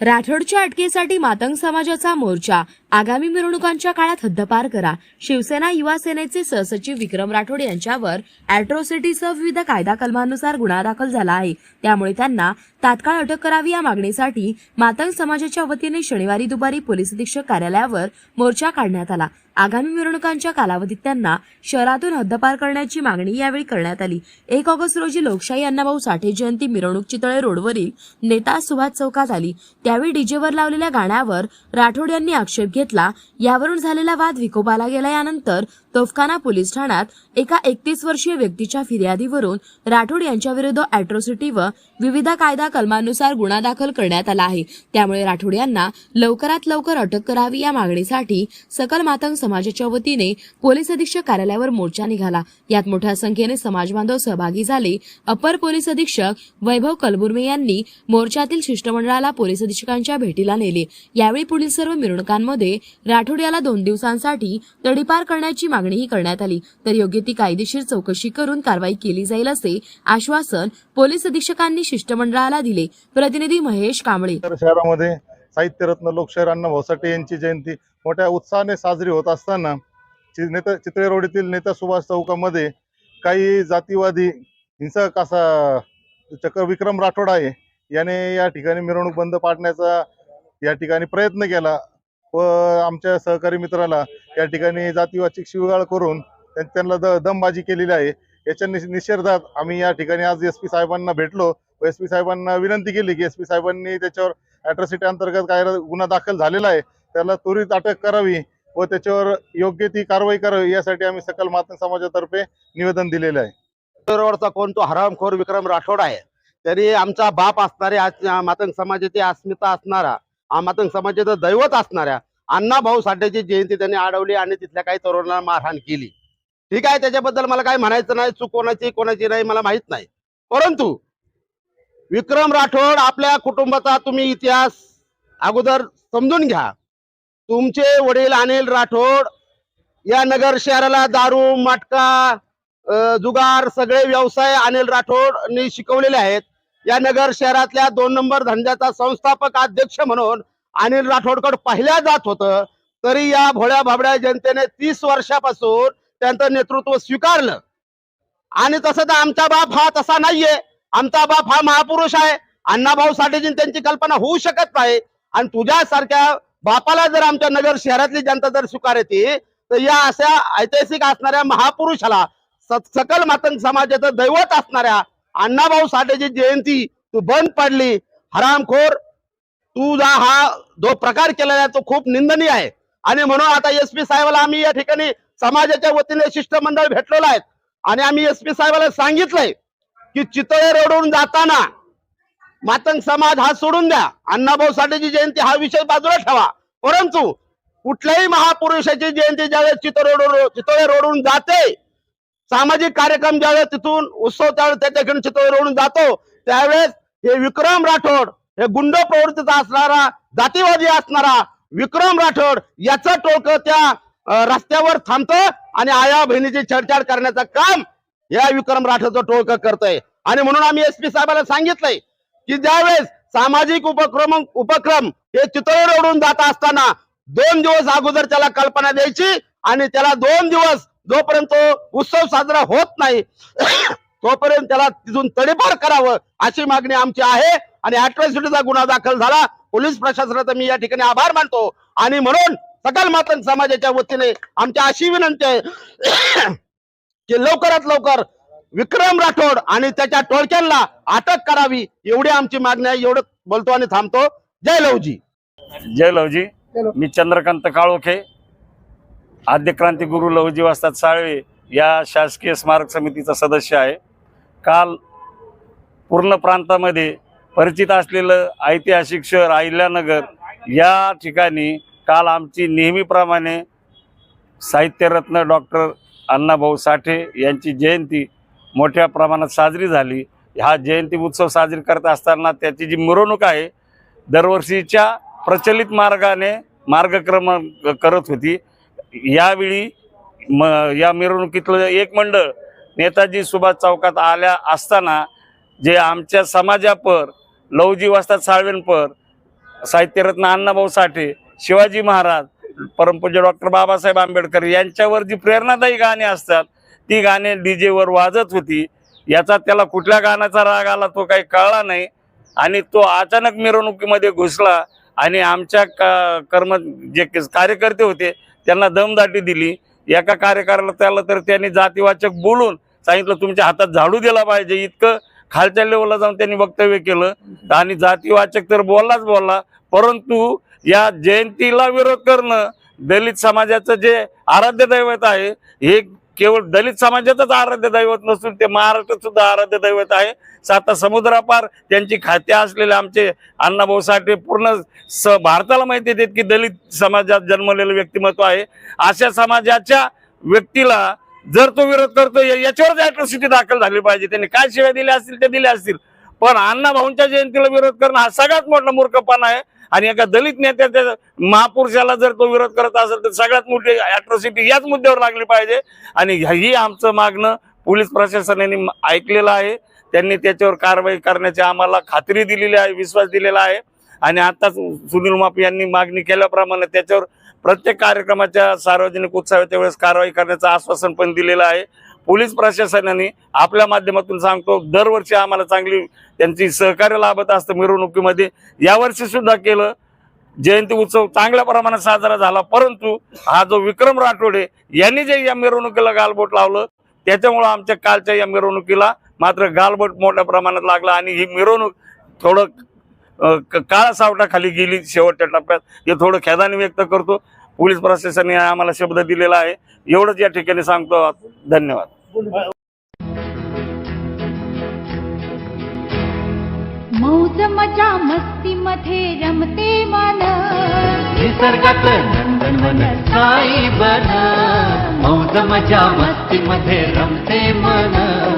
राठोडच्या अटकेसाठी मातंग समाजाचा मोर्चा आगामी मिरवणुकांच्या काळात हद्दपार करा. शिवसेना युवा सेनेचे सहसचिव विक्रम राठोड यांच्यावर अॅट्रॉसिटीसह विविध कायदा कलमांनुसार गुन्हा दाखल झाला आहे. त्यामुळे त्यांना तात्काळ अटक करावी या मागणीसाठी मातंग समाजाच्या वतीने शनिवारी दुपारी पोलीस अधीक्षक कार्यालयावर मोर्चा काढण्यात आला. आगामी मिरवणुकांच्या कालावधीत त्यांना शहरातून हद्दपार करण्याची मागणी यावेळी करण्यात आली. एक ऑगस्ट रोजी लोकशाही अण्णाभाऊ साठे जयंती मिरवणूक चितळे रोडवरील नेता सुभाष चौकात आली. त्यावेळी डीजेवर लावलेल्या गाण्यावर राठोड यांनी आक्षेप घेतला यावरून झालेला वाद विकोपाला गेला यानंतर तोफखाना पोलीस ठाण्यात एका एकतीस वर्षीय व्यक्तीच्या फिर्यादीवरून राठोड यांच्याविरुद्ध अॅट्रॉसिटी व विविध कायदा कलमांनुसार गुन्हा दाखल करण्यात आला आहे. त्यामुळे राठोड यांना लवकरात लवकर अटक करावी या मागणीसाठी सकल मातंग समाजाच्या वतीने पोलीस अधीक्षक कार्यालयावर मोर्चा निघाला. यात मोठ्या संख्येने समाजबांधव सहभागी झाले. अपर पोलीस अधीक्षक वैभव कलबुर्मे यांनी मोर्चातील शिष्टमंडळाला पोलीस अधीक्षकांच्या भेटीला नेले. यावेळी पुढील सर्व मिरवणुकांमध्ये राठोड याला दोन दिवसांसाठी तडीपार करण्याची मागणीही करण्यात आली. तर योग्य ती कायदेशीर चौकशी करून कारवाई केली जाईल असे आश्वासन पोलीस अधीक्षकांनी शिष्टमंडळाला दिले. प्रतिनिधी महेश कांबळे. शहरामध्ये साहित्यरत्न लोकशाहीर अण्णा भाऊसाठे यांची जयंती मोठ्या उत्साहाने साजरी होत असताना नेता चित्रे रोड येथील नेता सुभाष चौकामध्ये काही जातीवादी हिंसक असा चक्र विक्रम राठोड आहे. याने या ठिकाणी मिरवणूक बंद पाडण्याचा या ठिकाणी प्रयत्न केला. व आमच्या सहकारी मित्राला या ठिकाणी जातीवाचिक शिवगाळ करून त्यांना द दमबाजी केलेली आहे. याच्या निषेधात आम्ही या ठिकाणी आज एस पी साहेबांना भेटलो. व एस पी साहेबांना विनंती केली की एस पी साहेबांनी त्याच्यावर अॅट्रॉसिटी अंतर्गत काय गुन्हा दाखल झालेला आहे त्याला त्वरित अटक करावी व त्याच्यावर योग्य ती कारवाई करावी यासाठी आम्ही सकल मातन समाजातर्फे निवेदन दिलेलं आहे. रोडचा कोण तो हरामखोर विक्रम राठोड आहे. तरी आमचा बाप असणारे आज मातंग समाजाची अस्मिता असणारा आमातंग समाजाचं दैवत असणाऱ्या अण्णा भाऊ साठेची जयंती त्यांनी अडवली आणि तिथल्या काही तरुणांना मारहाण केली. ठीक आहे त्याच्याबद्दल मला काही म्हणायचं नाही चूक कोणाची कोणाची नाही मला माहीत नाही. परंतु विक्रम राठोड आपल्या कुटुंबाचा तुम्ही इतिहास अगोदर समजून घ्या. तुमचे वडील अनिल राठोड या नगर शहराला दारू मटका जुगार सगळे व्यवसाय अनिल राठोडनी शिकवलेले आहेत. या नगर शहरातल्या दोन नंबर धंद्याचा संस्थापक अध्यक्ष म्हणून अनिल राठोडकड पाहिल्या जात होतं तरी या भोळ्या भाबड्या जनतेने तीस वर्षापासून त्यांचं नेतृत्व स्वीकारलं. आणि तसं तर आमचा बाप हा तसा नाहीये. आमचा बाप हा महापुरुष आहे. अण्णाभाऊ साठेजी त्यांची कल्पना होऊ शकत नाही. आणि तुझ्यासारख्या बापाला जर आमच्या नगर शहरातली जनता जर स्वीकारते तर या अशा ऐतिहासिक असणाऱ्या महापुरुषाला सकल मातंग समाजाचं दैवत असणाऱ्या अण्णाभाऊ साठेची जयंती तू बंद पडली. हरामखोर तुझा हा जो प्रकार केलेला आहे तो खूप निंदनीय आहे. आणि म्हणून आता एस पी साहेबाला आम्ही या ठिकाणी समाजाच्या वतीने शिष्टमंडळ भेटलेलं आहे. आणि आम्ही एस पी साहेबाला सांगितलंय की चितळे रोडून जाताना मातंग समाज हा सोडून द्या. अण्णाभाऊ साठेची जयंती हा विषय बाजूला ठेवा. परंतु कुठल्याही महापुरुषाची जयंती ज्यावेळेस चितळे रोड चितळे रोडून जाते सामाजिक कार्यक्रम ज्यावेळेस तिथून उत्सव त्यावेळेस त्याच्याकडून चित्रवरून जातो त्यावेळेस हे विक्रम राठोड हे गुंड प्रवृत्तीचा असणारा जातीवादी असणारा विक्रम राठोड याचं टोळक त्या रस्त्यावर थांबतं आणि आया बहिणीची छेडछाड करण्याचं काम या विक्रम राठोडचं टोळक करतय. आणि म्हणून आम्ही एस पी साहेबांना सांगितलंय की ज्यावेळेस सामाजिक उपक्रम उपक्रम हे चितळे ओढून जात असताना दोन दिवस अगोदर त्याला कल्पना द्यायची आणि त्याला दोन दिवस जोपर्यंत तो उत्सव साजरा होत नाही तोपर्यंत त्याला तिथून तडीपार करावं अशी मागणी आमची आहे. आणि अॅट्रॉसिटीचा गुन्हा दाखल झाला. पोलीस प्रशासनाचा मी या ठिकाणी आभार मानतो. आणि म्हणून सकल मातंग समाजाच्या वतीने आमची अशी विनंती आहे की लवकरात लवकर विक्रम राठोड आणि त्याच्या टोळक्यांना अटक करावी एवढी आमची मागणी आहे. एवढं बोलतो आणि थांबतो. जय लवजी. जय लवजी. मी चंद्रकांत काळोखे. आद्य क्रांतीगुरू लहुजी वस्ताद साळवे या शासकीय स्मारक समितीचा सदस्य आहे. काल पूर्ण प्रांतामध्ये परिचित असलेलं ऐतिहासिक शहर अहिल्यानगर या ठिकाणी काल आमची नेहमीप्रमाणे साहित्यरत्न डॉक्टर अण्णाभाऊ साठे यांची जयंती मोठ्या प्रमाणात साजरी झाली. हा जयंती उत्सव साजरी करत असताना त्याची जी मिरवणूक आहे दरवर्षीच्या प्रचलित मार्गाने मार्गक्रमण करत होती. यावेळी म या मिरवणुकीतलं एक मंडळ नेताजी सुभाष चौकात आल्या असताना जे आमच्या समाजापर लवजी वस्तात साळवेंपर साहित्यरत्न अण्णाभाऊ साठे शिवाजी महाराज परमपूज्य डॉक्टर बाबासाहेब आंबेडकर यांच्यावर जी प्रेरणादायी गाणी असतात ती गाणी डीजेवर वाजत होती. याचा त्याला कुठल्या गाण्याचा राग आला तो काही कळला नाही आणि तो अचानक मिरवणुकीमध्ये घुसला आणि आमच्या का कर्म जे कार्यकर्ते होते त्यांना दमदाटी दिली. एका कार्यकाराला त्याला तर त्यांनी जातीवाचक बोलून सांगितलं तुमच्या हातात झाडू दिला पाहिजे. इतकं खालच्या लेवलला जाऊन त्यांनी वक्तव्य केलं. आणि जातीवाचक तर बोललाच बोलला. परंतु या जयंतीला विरोध करणं दलित समाजाचं जे आराध्य दैवत आहे हे केवळ दलित समाजाचंच आराध्य दैवत नसून ते महाराष्ट्रात सुद्धा आराध्य दैवत आहे. साता समुद्रापार त्यांची खाते असलेले आमचे अण्णाभाऊ साठे पूर्ण स भारताला माहिती देत की दलित समाजात जन्मलेलं व्यक्तिमत्व आहे. अशा समाजाच्या व्यक्तीला जर तो विरोध करतो याच्यावरच अॅट्रॉसिटी दाखल झाली पाहिजे. त्यांनी काय सेवा दिल्या असतील ते दिल्या असतील. पण अण्णा भाऊंच्या जयंतीला विरोध करणं हा सगळ्यात मोठा मूर्खपणा आहे. आणि एका दलित नेत्याच्या महापुरुषाला जर तो विरोध करत असेल तर सगळ्यात मोठी अॅट्रॉसिटी याच मुद्द्यावर लागली पाहिजे. आणि ही आमचं मागणं पोलीस प्रशासनाने ऐकलेलं आहे. त्यांनी त्याच्यावर कारवाई करण्याची आम्हाला खात्री दिलेली आहे विश्वास दिलेला आहे. आणि आताच सुनील माप यांनी मागणी केल्याप्रमाणे त्याच्यावर प्रत्येक कार्यक्रमाच्या सार्वजनिक उत्सवाच्या वेळेस कारवाई करण्याचं आश्वासन पण दिलेलं आहे. पोलीस प्रशासनाने आपल्या माध्यमातून सांगतो दरवर्षी आम्हाला चांगली त्यांची सहकार्य लाभत असतं मिरवणुकीमध्ये. यावर्षी सुद्धा केलं. जयंती उत्सव चांगल्या प्रमाणात साजरा झाला परंतु हा जो विक्रम राठोडे यांनी जे या मिरवणुकीला गालबोट लावलं त्याच्यामुळं आमच्या कालच्या या मिरवणुकीला मात्र गालबोट मोठ्या प्रमाणात लागला आणि ही मिरवणूक थोडं काळा सावटाखाली गेली शेवटच्या टप्प्यात. हे थोडं खेदाने व्यक्त करतो. पोलीस प्रशासनाने आम्हाला शब्द दिलेला आहे. एवढंच या ठिकाणी सांगतो धन्यवाद. मौज मजा मस्ती मध्ये रमते मन. निसर्गात नंदनवन साई बन. मौज मजा मस्ती मध्ये रमते मन.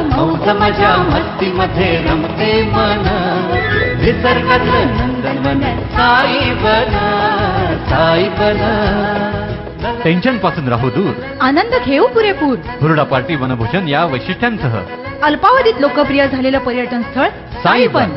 मौज मजा मस्ती मध्ये रमते मन. निसर्गातलं नंदनवन साई बन साई बन. टेन्शनपासून राहू दूर. आनंद घेऊ पुरेपूर. हुरडा पार्टी वनभूषण या वैशिष्ट्यांसह. अल्पावधीत लोकप्रिय झालेलं पर्यटन स्थळ साईपन